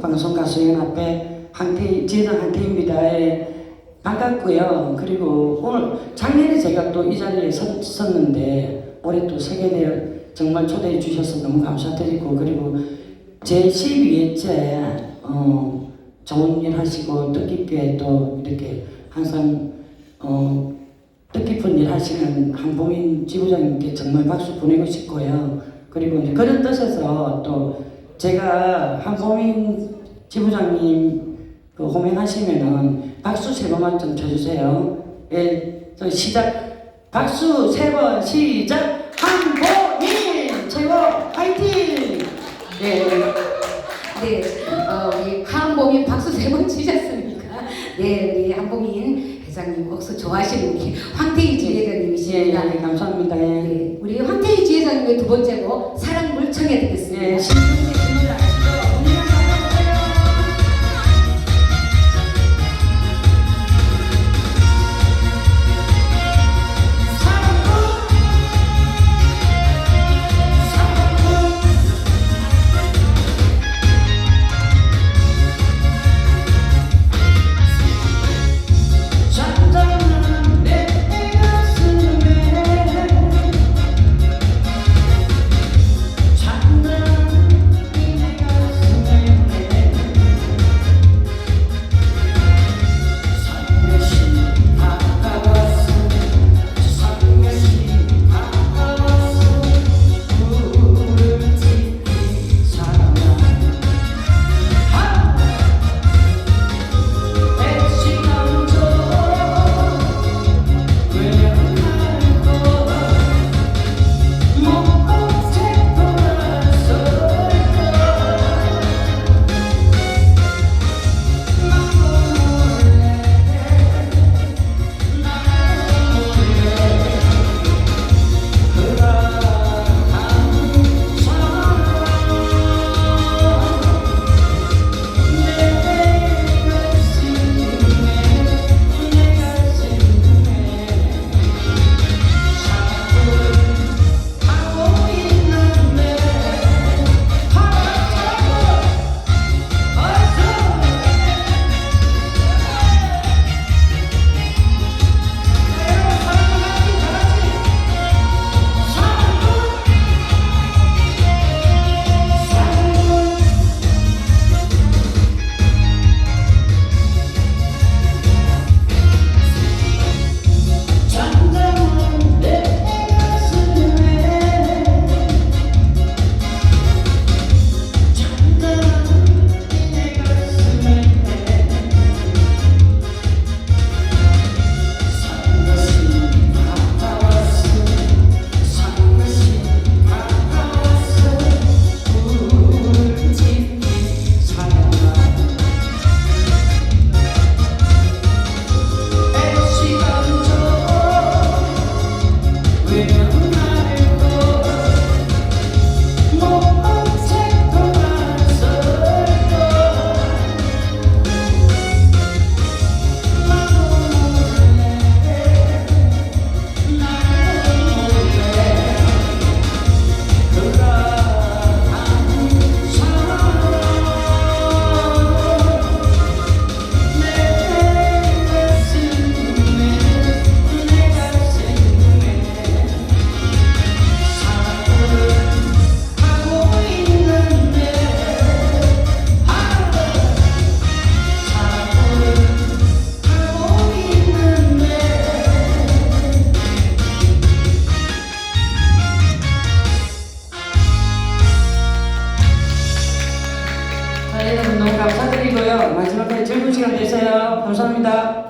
한국방송가수연합회 한태 지회장 한태입니다. 예, 반갑고요. 그리고 오늘 작년에 제가 또 이 자리에 섰, 섰는데 올해 또 세계대회 정말 초대해 주셔서 너무 감사드리고 그리고 제 12회째 어, 좋은 일 하시고 뜻깊게 또 이렇게 항상 어, 뜻깊은 일 하시는 한보민 지부장님께 정말 박수 보내고 싶고요. 그리고 이제 그런 뜻에서 또 제가 한보민 지부장님 그 호명하시면은 박수 세 번만 좀 쳐주세요. 예, 저 시작. 박수 세 번 시작. 한보민 최고 화이팅. 예. 네, 어, 우리 한보민 박수 세 번 치셨습니까? 네, 우리 한보민 회장님 억수 좋아하시는 우리 황태희 예, 지회장님이십니다. 예, 감사합니다. 예. 네, 우리 황태희 지회장님의 두 번째로 사랑물 청해 드리겠습니다. 예, 감사드리고요. 마지막까지 즐거운 시간 되세요. 감사합니다.